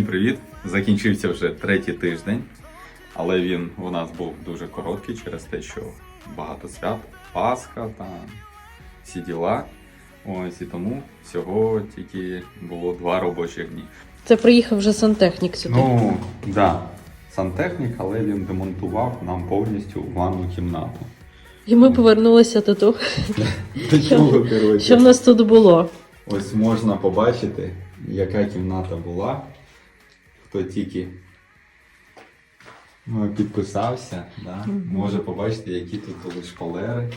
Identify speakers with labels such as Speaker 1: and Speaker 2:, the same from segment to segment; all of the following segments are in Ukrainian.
Speaker 1: Всім привіт! Закінчився вже третій тиждень, але він у нас був дуже короткий через те, що багато свят, Пасха та всі діла. Ось і тому всього тільки було два робочих дні.
Speaker 2: Це приїхав вже сантехнік сюди.
Speaker 1: Ну, так, да, сантехнік, але він демонтував нам повністю ванну кімнату.
Speaker 2: І ми повернулися до того,
Speaker 1: До чого,
Speaker 2: що в нас тут було.
Speaker 1: Ось можна побачити, яка кімната була. Хто тільки ну, підписався, да? може побачити, які тут були шпалери,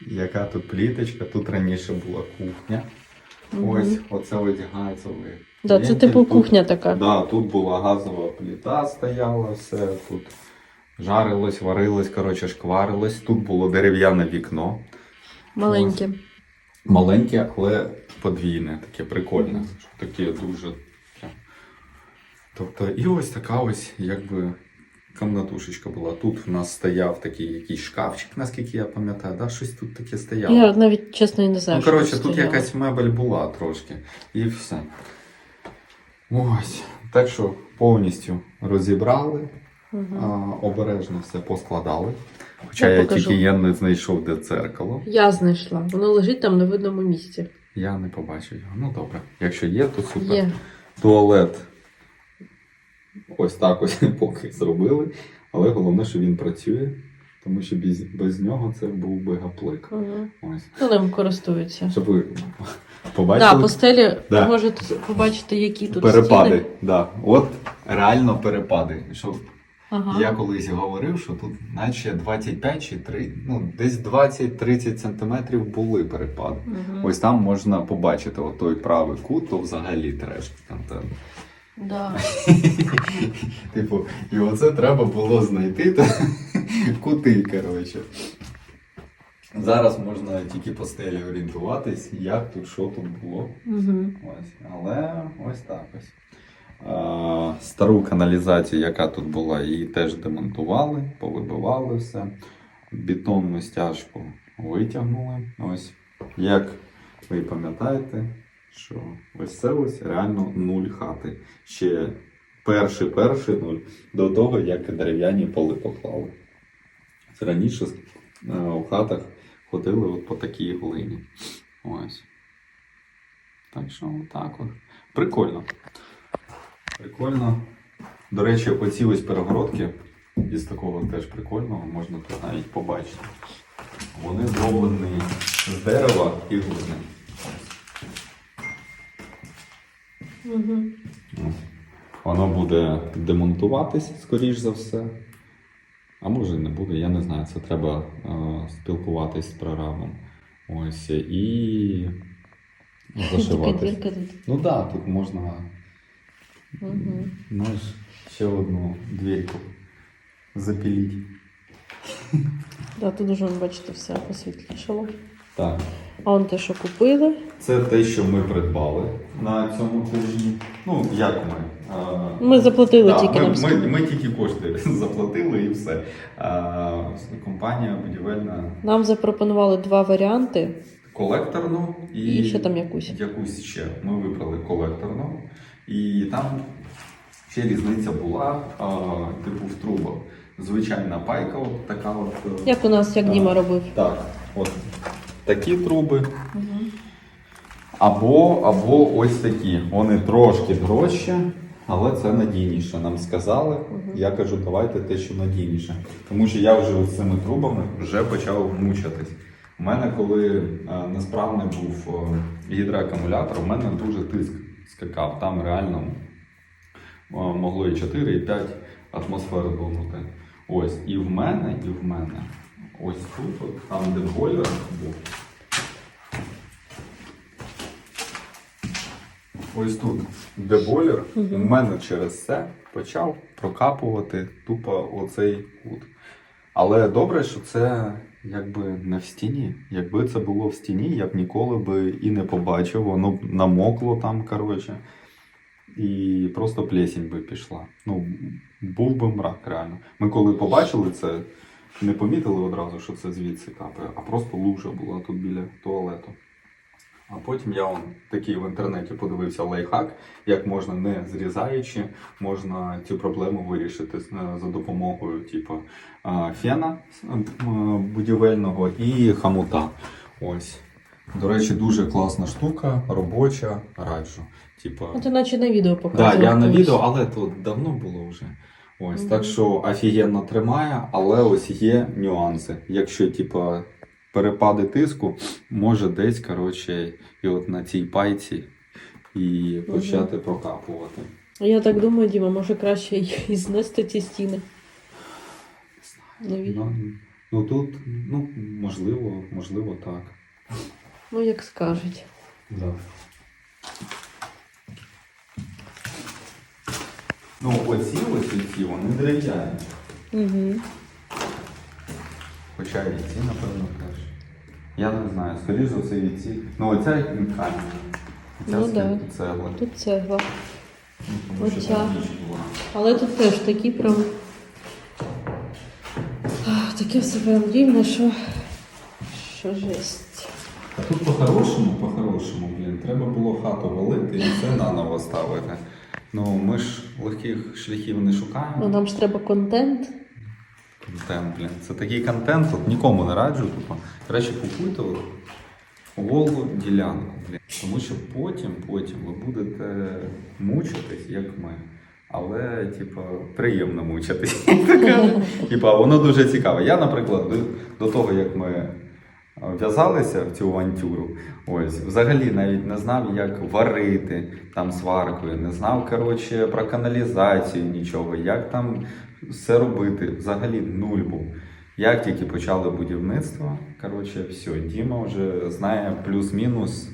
Speaker 1: яка тут пліточка. Тут раніше була кухня. Ось оце одягається ви.
Speaker 2: Да, це типу кухня така.
Speaker 1: Да, тут була газова плита стояла, все тут жарилось, варилось, коротше, шкварилось. Тут було дерев'яне вікно.
Speaker 2: Маленьке.
Speaker 1: Маленьке, але подвійне, таке прикольне. Таке дуже. Тобто, і ось така ось, якби. Комнатушечка була. Тут в нас стояв такий якийсь шкафчик, наскільки я пам'ятаю, да? щось тут таке стояло.
Speaker 2: Я навіть чесно і не знаю.
Speaker 1: Ну, коротше,
Speaker 2: тут стояло.
Speaker 1: якась мебель була трошки. І все. Ось. Так що повністю розібрали,
Speaker 2: Мгм.
Speaker 1: а, обережно все поскладали. Хоча
Speaker 2: Я
Speaker 1: я, тільки я не знайшов, де дзеркало.
Speaker 2: Я знайшла. Воно лежить там на видному місці.
Speaker 1: Я не побачив його. Ну добре. Якщо є, то супер.
Speaker 2: Є.
Speaker 1: Туалет. Ось так ось поки зробили. Але головне, що він працює, тому що без, без нього це був би гаплик. Ось.
Speaker 2: Ну, ним користуються.
Speaker 1: Щоб ви побачили.
Speaker 2: да, по стелі
Speaker 1: Да.
Speaker 2: можете побачити, які тут
Speaker 1: Перепади,
Speaker 2: стіни.
Speaker 1: да. От реально перепади. Що
Speaker 2: Ага.
Speaker 1: я колись говорив, що тут наче 25 чи 3, ну десь 20-30 сантиметрів були перепади.
Speaker 2: Мгм.
Speaker 1: Ось там можна побачити от той правий кут, то взагалі треш контент.
Speaker 2: Да.
Speaker 1: Типу, і оце треба було знайти та кути, коротше. Зараз можна тільки по стелі орієнтуватись, як тут, що тут було.
Speaker 2: Мгм.
Speaker 1: Ось, але ось так ось. А, стару каналізацію, яка тут була, її теж демонтували, повибивали все. Бетонну стяжку витягнули. Ось. Як ви пам'ятаєте, що ось це ось реально нуль хати. Ще перший перший нуль до того, як дерев'яні поли поклали. Це раніше е, у хатах ходили от по такій глині. Ось. Так що так от. Прикольно. Прикольно. До речі, оці ось перегородки із такого теж прикольного можна тут навіть побачити. Вони зроблені з дерева і глини. Ось. Воно буде демонтуватись, скоріш за все. А може не буде, я не знаю. Це треба е, спілкуватись з прорабом. Ось і
Speaker 2: Така
Speaker 1: зашивати.
Speaker 2: дірка тут.
Speaker 1: Ну так, да, тут можна
Speaker 2: Мгм.
Speaker 1: Знаєш, ще одну дверку запіліть.
Speaker 2: Да, тут уже, бачите, все посвітлішало.
Speaker 1: Так.
Speaker 2: А он те, що купили.
Speaker 1: Це те, що ми придбали на цьому тижні. Ну, як ми?
Speaker 2: Ми заплатили
Speaker 1: да,
Speaker 2: тільки
Speaker 1: ми,
Speaker 2: нам
Speaker 1: ми, ми тільки кошти заплатили і все. А, компанія будівельна
Speaker 2: Нам запропонували два варіанти.
Speaker 1: колекторну і,
Speaker 2: І ще там якусь.
Speaker 1: Якусь ще. Ми вибрали колекторну. І там ще різниця була, а, типу в трубах. Звичайна пайка, от така от. е,
Speaker 2: Як у нас, як Діма робив.
Speaker 1: Так, от такі труби. Або, або ось такі. Вони трошки дорожчі, але це надійніше. Нам сказали. Я кажу, давайте те, що надійніше. Тому що я вже з цими трубами вже почав мучитись. У мене, коли е, несправний був е, гідроакумулятор, у мене дуже тиск скакав. Там реально е, могло і 4, і 5 атмосфер бунути. Ось, і в мене, і в мене. Ось тут, от, там, де бойлер був. Ось тут, де бойлер, у мене через це почав прокапувати тупо оцей кут. Але добре, що це якби не в стіні. Якби це було в стіні, я б ніколи би і не побачив, воно б намокло там, коротше. І просто плесінь би пішла. Ну, був би мрак, реально. Ми коли побачили це, не помітили одразу, що це звідси капає, а просто лужа була тут біля туалету. А потім я он такий в інтернеті подивився лайфхак, як можна не зрізаючи, можна цю проблему вирішити е, за допомогою типу, фена будівельного і хамута. Ось. До речі, дуже класна штука, робоча, раджу. Типу,
Speaker 2: Ну, ти наче на відео
Speaker 1: так, да, я на відео, але то давно було вже. Ось,
Speaker 2: Мгм.
Speaker 1: так що офігенно тримає, але ось є нюанси. Якщо, типу, перепади тиску, може десь, коротше, і от на цій пайці і почати прокапувати.
Speaker 2: Я так думаю, Діма, може краще і знести ці стіни. Нові.
Speaker 1: Ну, ну тут, ну, можливо, можливо, так.
Speaker 2: Ну, як скажуть.
Speaker 1: Да. Ну, оці ось ці, вони дерев'яні.
Speaker 2: Угу.
Speaker 1: Хоча і ці, напевно, теж. Я не знаю, скоріш за все і ці. Ну, оця камінь. Оця
Speaker 2: Ну, да.
Speaker 1: цегли.
Speaker 2: Тут цегла.
Speaker 1: Ну, тому що
Speaker 2: Оця.
Speaker 1: там ніч була.
Speaker 2: Але тут теж такі прям. Ах, Таке все прям рівне, що. Що жесть.
Speaker 1: А тут по-хорошому, по-хорошому, блін, треба було хату валити і все наново ставити. Ну, ми ж легких шляхів не шукаємо.
Speaker 2: Ну нам ж треба контент.
Speaker 1: Контент, блін. Це такий контент, от нікому не раджу. Типу. Краще купуйте от голу ділянку, блін. Тому що потім, потім ви будете мучитись, як ми. Але, типу, приємно мучитись. Типу, воно дуже цікаве. Я, наприклад, до, того, як ми в'язалися в цю авантюру, ось, взагалі навіть не знав, як варити там сваркою, не знав, коротше, про каналізацію нічого, як там все робити. Взагалі нуль був. Як тільки почали будівництво, коротше, все, Діма вже знає плюс-мінус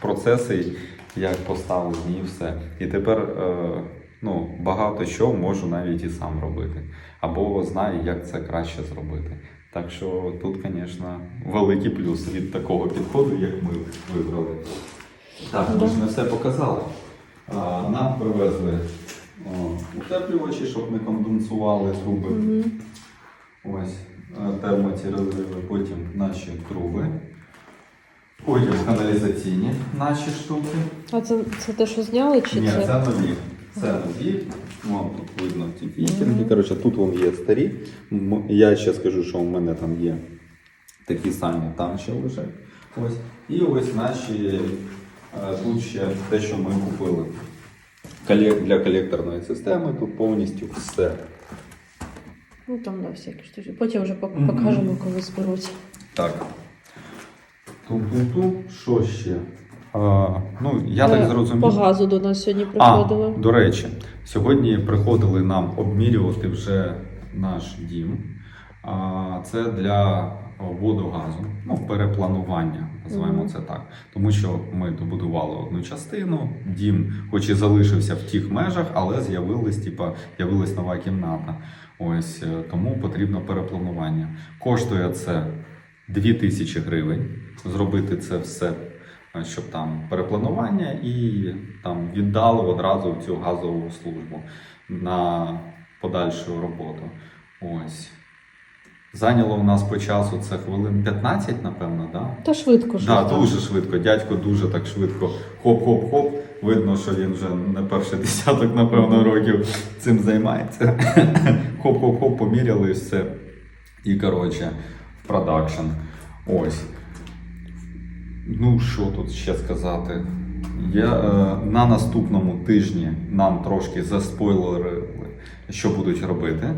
Speaker 1: процеси, як поставлені і все. І тепер е, ну, багато що можу навіть і сам робити. Або знаю, як це краще зробити. Так що тут, звісно, великий плюс від такого підходу, як ми вибрали. Так, ми ж не все показали. А, нам привезли о, утеплювачі, щоб не конденсували труби.
Speaker 2: Угу.
Speaker 1: Ось е, термоці розриви, потім наші труби. Потім каналізаційні наші штуки.
Speaker 2: А це, це те, що зняли, чи
Speaker 1: Ні,
Speaker 2: це
Speaker 1: нові. Це нові. Вон тут видно ці фітінги.
Speaker 2: Мгм.
Speaker 1: Коротше, тут вон є старі. Я ще скажу, що у мене там є такі самі, там ще лежать. Ось. І ось наші е, тут ще те, що ми купили. Для колекторної системи тут повністю все.
Speaker 2: Ну там да, всякі штучки. Потім вже пок- покажемо, коли зберуть.
Speaker 1: Так. Ту-ту-ту, що ще? Ну, я так зрозумів.
Speaker 2: По газу до нас сьогодні
Speaker 1: А, до речі, сьогодні приходили нам обмірювати вже наш дім. Це для водогазу, ну, перепланування, називаємо
Speaker 2: Мгм.
Speaker 1: це так. Тому що ми добудували одну частину, дім, хоч і залишився в тих межах, але з'явилась, типа, з'явилась нова кімната. Ось е, тому потрібно перепланування. Коштує це 2000 гривень. Зробити це все, щоб там перепланування і там віддали одразу в цю газову службу на подальшу роботу. Ось. Зайняло в нас по часу це хвилин 15, напевно, да?
Speaker 2: Та швидко ж.
Speaker 1: Да, дуже швидко. Дядько дуже так швидко. Хоп-хоп-хоп. Видно, що він вже не перший десяток, напевно, років цим займається. Хоп-хоп-хоп, поміряли і все. І коротше, в продакшн. Ось. Ну, що тут ще сказати? Я, е, на наступному тижні нам трошки заспойлерили, що будуть робити.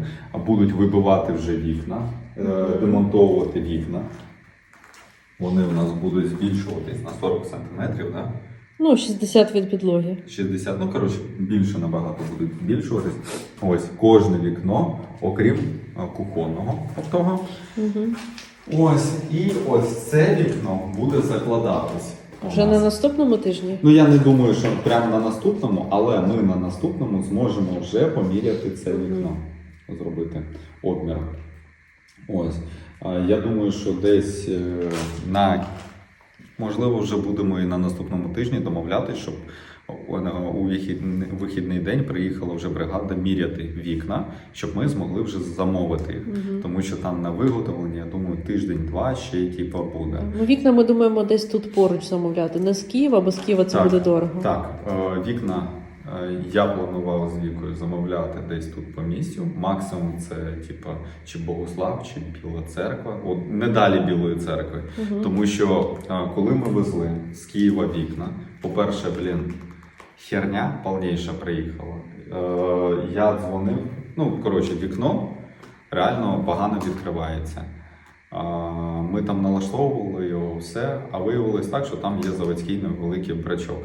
Speaker 1: Будуть вибивати вже вікна, е, демонтовувати вікна. Вони у нас будуть збільшуватись на 40 см, да?
Speaker 2: Ну, 60 від підлоги.
Speaker 1: 60, ну коротше, більше набагато будуть збільшуватись. Ось кожне вікно, окрім е, кухонного того.
Speaker 2: Угу.
Speaker 1: Ось і ось це вікно буде закладатись.
Speaker 2: Вже на наступному тижні.
Speaker 1: Ну я не думаю, що прямо на наступному, але ми на наступному зможемо вже поміряти це вікно, зробити обмір. Ось. Я думаю, що десь е, на Можливо, вже будемо і на наступному тижні домовлятися, щоб у вихідний, вихідний день приїхала вже бригада міряти вікна, щоб ми змогли вже замовити їх.
Speaker 2: Мгм.
Speaker 1: Тому що там на виготовлення, я думаю, тиждень-два ще й типу буде.
Speaker 2: Ну, вікна ми думаємо десь тут поруч замовляти. Не з Києва, бо з Києва це
Speaker 1: Так,
Speaker 2: буде дорого.
Speaker 1: Так, е, вікна е, я планував з вікою замовляти десь тут по місцю. Максимум це типу, чи Богослав, чи Біла церква. От не далі Білої церкви.
Speaker 2: Мгм.
Speaker 1: Тому що е, коли ми везли з Києва вікна, по-перше, блін, херня повніша приїхала. Е, я дзвонив, ну, коротше, вікно реально погано відкривається. А, Ми там налаштовували його все, а виявилось так, що там є заводський невеликий брачок.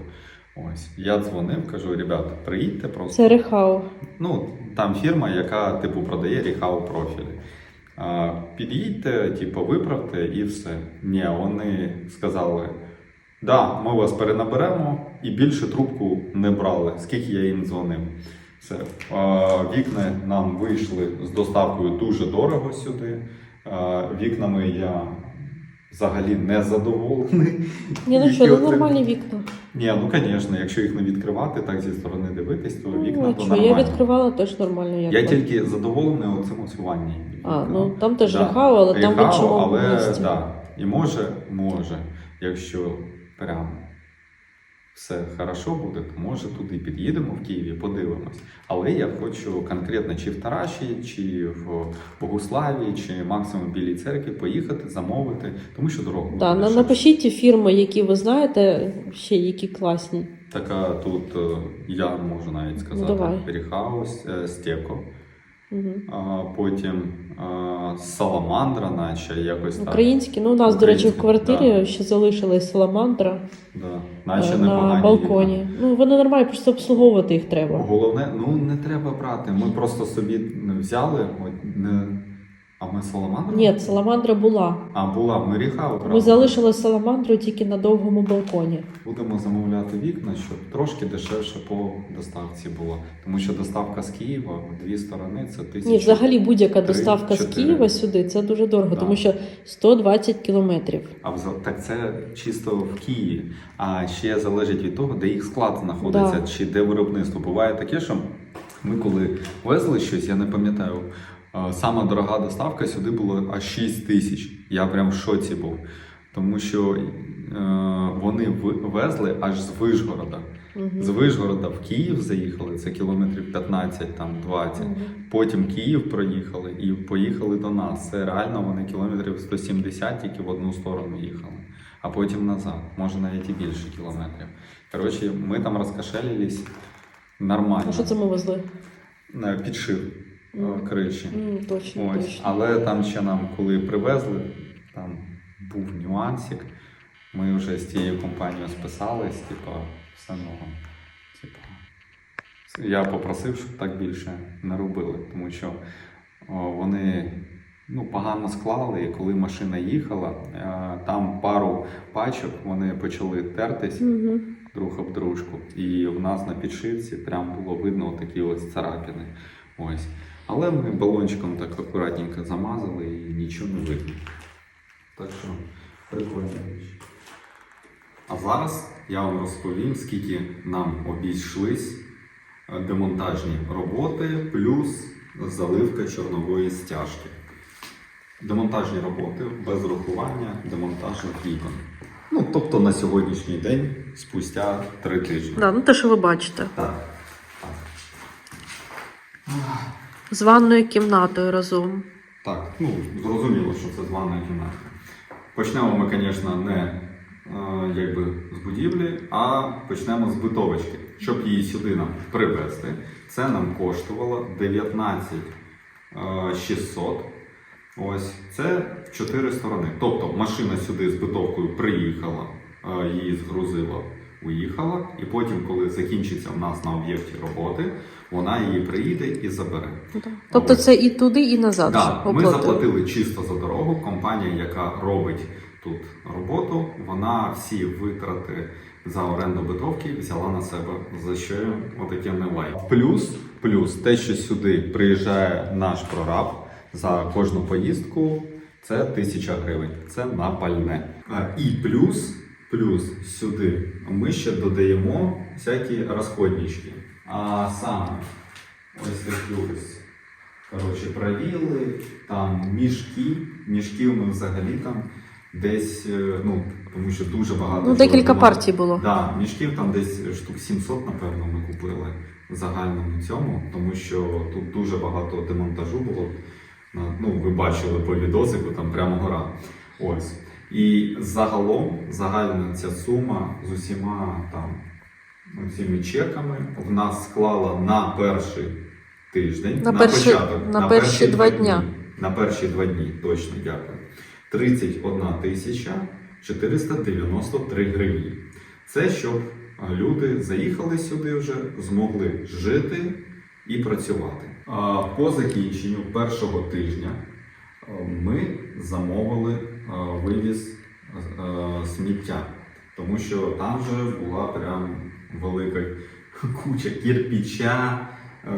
Speaker 1: Ось я дзвонив, кажу, ребята, приїдьте просто.
Speaker 2: Це Рехау.
Speaker 1: Ну, там фірма, яка типу продає ріхау профілі. А, під'їдьте, типу, виправте і все. Ні, вони сказали: да, ми вас перенаберемо і більше трубку не брали, скільки я їм дзвонив. Все. Вікна нам вийшли з доставкою дуже дорого сюди. Вікнами я взагалі не задоволений.
Speaker 2: Ні, ну що, ну нормальні вікна.
Speaker 1: Ні, ну звісно, якщо їх не відкривати, так зі сторони дивитись, то вікна
Speaker 2: Ну, а
Speaker 1: то
Speaker 2: що,
Speaker 1: нормально.
Speaker 2: я відкривала теж нормально. Як
Speaker 1: Я
Speaker 2: вам.
Speaker 1: тільки задоволений ось ванні.
Speaker 2: А, ну там теж
Speaker 1: Да.
Speaker 2: Але там в іншому
Speaker 1: але
Speaker 2: місці.
Speaker 1: да. І може, може, якщо прям все хорошо буде, може туди під'їдемо в Києві, подивимось. Але я хочу конкретно чи в Тараші, чи в Богуславі, чи максимум в Білій церкві поїхати, замовити, тому що дорога буде.
Speaker 2: Да,
Speaker 1: дешевше.
Speaker 2: напишіть ті фірми, які ви знаєте, ще які класні.
Speaker 1: Така тут е, я можу навіть сказати:
Speaker 2: давай.
Speaker 1: Ріхаус, е, Стеко. А, потім а, саламандра, наче якось так.
Speaker 2: Українські, ну у нас, до речі, в квартирі
Speaker 1: да.
Speaker 2: ще залишилась саламандра
Speaker 1: Да. Наче
Speaker 2: е, на балконі. Ну вони нормально, просто обслуговувати їх треба.
Speaker 1: Головне, ну не треба брати. Ми просто собі взяли. От, не... А ми саламандру?
Speaker 2: Ні, саламандра була.
Speaker 1: А була, ми ріхау брали.
Speaker 2: Ми залишили саламандру тільки на довгому балконі.
Speaker 1: Будемо замовляти вікна, щоб трошки дешевше по доставці було. Тому що доставка з Києва в дві сторони це тисяча.
Speaker 2: Ні, взагалі будь-яка доставка з. Києва сюди це дуже дорого,
Speaker 1: Да.
Speaker 2: тому що 120 кілометрів.
Speaker 1: А так це чисто в Києві. А ще залежить від того, де їх склад знаходиться,
Speaker 2: Да.
Speaker 1: чи де виробництво. Буває таке, що ми коли везли щось, я не пам'ятаю. Е, Сама дорога доставка сюди була аж 6 тисяч. Я прям в шоці був. Тому що е, вони везли аж з Вишгорода.
Speaker 2: Мгм.
Speaker 1: З Вишгорода в Київ заїхали, це кілометрів 15, там 20.
Speaker 2: Мгм.
Speaker 1: Потім Київ проїхали і поїхали до нас. Це реально вони кілометрів 170 тільки в одну сторону їхали, а потім назад, може навіть і більше кілометрів. Коротше, ми там розкошелились нормально.
Speaker 2: А що це ми везли?
Speaker 1: Е, Підшив е, криші.
Speaker 2: М, Точно,
Speaker 1: Ось.
Speaker 2: точно.
Speaker 1: Але там ще нам, коли привезли, там був нюансик. Ми вже з тією компанією списались, типа, все ново. Типа, я попросив, щоб так більше не робили, тому що о, вони ну, погано склали, і коли машина їхала, е, там пару пачок вони почали тертись
Speaker 2: Мгм.
Speaker 1: друг об дружку. І в нас на підшивці прям було видно такі ось царапини. Ось. Але ми балончиком так акуратненько замазали і нічого не видно. Так що прикольна річ. А зараз я вам розповім, скільки нам обійшлись демонтажні роботи плюс заливка чорнової стяжки. Демонтажні роботи без рахування демонтажних вікон. Ну, тобто на сьогоднішній день, спустя три тижні.
Speaker 2: Да, ну те, що ви бачите.
Speaker 1: Так.
Speaker 2: З ванною кімнатою разом.
Speaker 1: Так, ну зрозуміло, що це з ванної кімнати. Почнемо ми, звісно, не е, якби з будівлі, а почнемо з битовочки. Щоб її сюди нам привезти, це нам коштувало 19 е, 600. Ось це чотири сторони. Тобто машина сюди з битовкою приїхала, е, її згрузила, уїхала, і потім, коли закінчиться в нас на об'єкті роботи, вона її приїде і забере.
Speaker 2: Тобто
Speaker 1: Ось.
Speaker 2: це і туди, і назад.
Speaker 1: Да, ми заплатили чисто за дорогу. Компанія, яка робить тут роботу, вона всі витрати за оренду битовки взяла на себе, за що отаке не лайк. Плюс, плюс те, що сюди приїжджає наш прораб за кожну поїздку, це тисяча гривень. Це на пальне. І плюс, Плюс сюди ми ще додаємо всякі розходнички. А саме ось такі ось коротше, правіли, там мішки. Мішків ми взагалі там десь, е, ну, тому що дуже багато.
Speaker 2: Ну, декілька партій було.
Speaker 1: Да, мішків там десь штук 700, напевно, ми купили в загальному цьому, тому що тут дуже багато демонтажу було. Ну, ви бачили по відосику, там прямо гора. Ось. І загалом загальна ця сума з усіма там ну, чеками в нас склала на перший тиждень.
Speaker 2: На перші-
Speaker 1: початок,
Speaker 2: на перші два дня.
Speaker 1: На перші два дні, точно дякую. 31 тисяча 493 гривні. Це щоб люди заїхали сюди вже, змогли жити і працювати. По закінченню першого тижня ми замовили вивіз сміття, тому що там вже була прям велика куча кірпіча,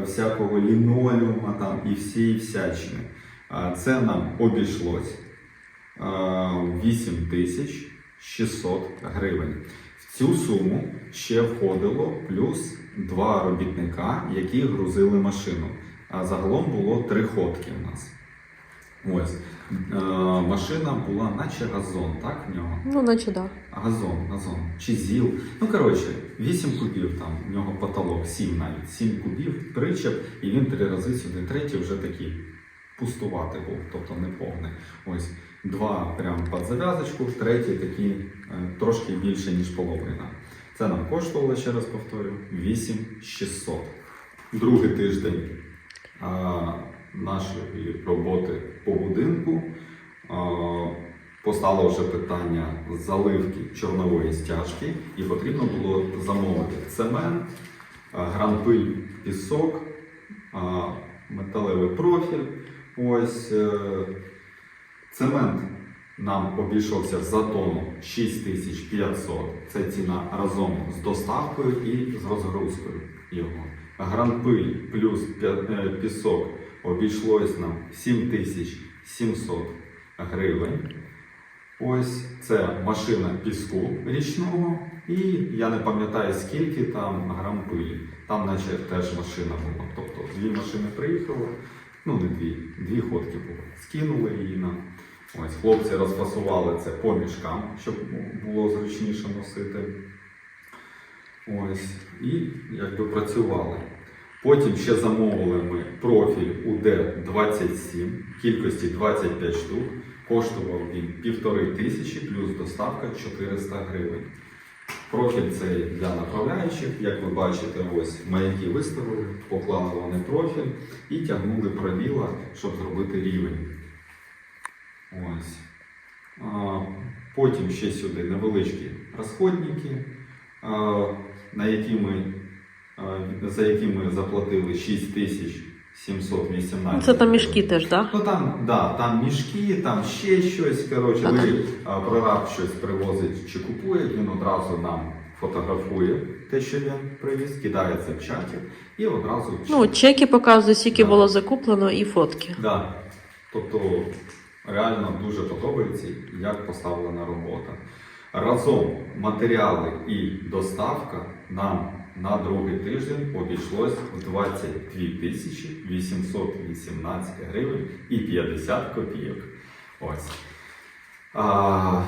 Speaker 1: всякого лінолеума там і всієї всячини. Це нам обійшлось а, 8 тисяч 600 гривень. В цю суму ще входило плюс два робітника, які грузили машину. А загалом було три ходки в нас. Ось. Е, машина була наче газон, так в нього?
Speaker 2: Ну, наче да.
Speaker 1: Газон, газон. Чи зіл. Ну, коротше, 8 кубів там, в нього потолок, 7 навіть. 7 кубів, причеп, і він три рази сюди. Третій вже такий пустувати був, тобто не повний. Ось два прям під зав'язочку, третій такий е, трошки більше, ніж половина. Це нам коштувало, ще раз повторю, 8600. Другий тиждень нашої роботи по будинку постало вже питання заливки чорнової стяжки, і потрібно було замовити цемент, гранпиль, пісок, металевий профіль. Ось е, цемент нам обійшовся за тонну 6500. Це ціна разом з доставкою і з розгрузкою його. Гранпиль плюс е, пісок обійшлось нам 7700 гривень. Ось це машина піску річного, і я не пам'ятаю скільки там грам пилі. Там, наче теж машина була. Тобто дві машини приїхали, ну не дві, дві ходки було. Скинули її нам. Ось хлопці розфасували це по мішкам, щоб було зручніше носити. Ось, і якби працювали. Потім ще замовили ми профіль УД-27 кількості 25 штук. Коштував він півтори тисячі плюс доставка 400 гривень. Профіль цей для направляючих, як ви бачите, ось маяки виставили, поклали вони профіль і тягнули правіла, щоб зробити рівень. Ось. Потім ще сюди невеличкі розходники, на які ми, за які ми заплатили 6718
Speaker 2: Це там мішки теж, так?
Speaker 1: Ну там, да, там мішки, там ще щось. Коротше, ви а, прораб щось привозить чи купує, він одразу нам фотографує те, що він привіз, кидає це в чаті і одразу
Speaker 2: Ну, чеки показують, скільки
Speaker 1: Да.
Speaker 2: було закуплено, і фотки.
Speaker 1: Да. Тобто реально дуже подобається, як поставлена робота. Разом матеріали і доставка нам на другий тиждень обійшлось в 22 тисячі 818 гривень і 50 копійок. Ось. А,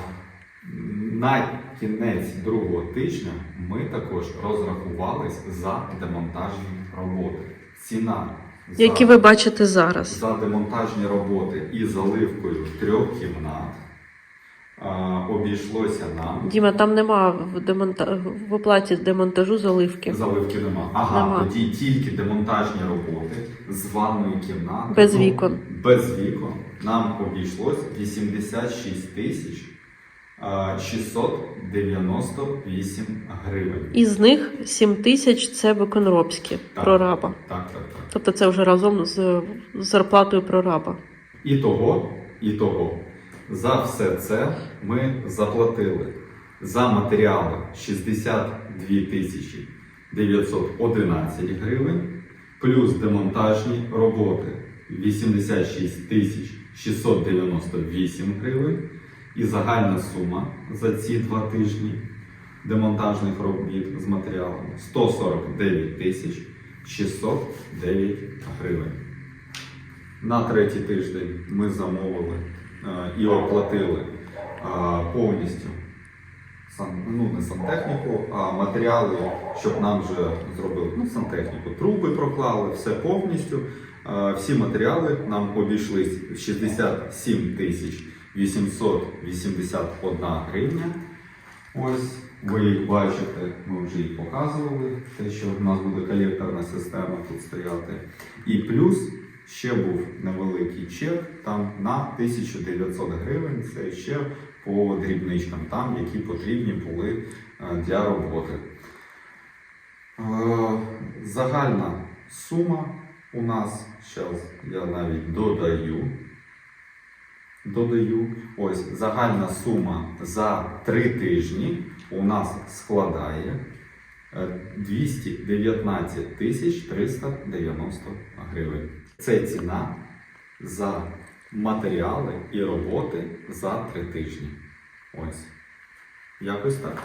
Speaker 1: на кінець другого тижня ми також розрахувались за демонтажні роботи. Ціна за
Speaker 2: Які ви бачите зараз.
Speaker 1: за демонтажні роботи і заливкою трьох кімнат обійшлося нам.
Speaker 2: Діма, там нема в, демонта... в оплаті демонтажу заливки.
Speaker 1: Заливки нема. Ага,
Speaker 2: Нема.
Speaker 1: тоді тільки демонтажні роботи з ванною кімнатою.
Speaker 2: Без
Speaker 1: Ну,
Speaker 2: вікон.
Speaker 1: Без вікон. Нам обійшлось 86 тисяч 698 гривень.
Speaker 2: Із них 7 тисяч це виконробські
Speaker 1: Так.
Speaker 2: прораба.
Speaker 1: Так, так, так.
Speaker 2: Тобто це вже разом з зарплатою прораба.
Speaker 1: І того, і того. За все це ми заплатили за матеріали 62 тисячі 911 гривень, плюс демонтажні роботи 86 тисяч 698 гривень. І загальна сума за ці два тижні демонтажних робіт з матеріалами 149 тисяч 609 гривень. На третій тиждень ми замовили і оплатили е, повністю ну, не сантехніку, а матеріали, щоб нам вже зробили ну, сантехніку. Труби проклали, все повністю. Е, Всі матеріали нам обійшлись в 67 тисяч 881 гривня. Ось ви їх бачите, ми вже їх показували, те, що в нас буде колекторна система тут стояти. І плюс ще був невеликий чек там на 1900 гривень. Це ще по дрібничкам, там, які потрібні були е, для роботи. Е, Загальна сума у нас, зараз я навіть додаю. Додаю, ось загальна сума за три тижні у нас складає е, 219 тисяч 390 гривень. Це ціна за матеріали і роботи за три тижні. Ось. Якось так.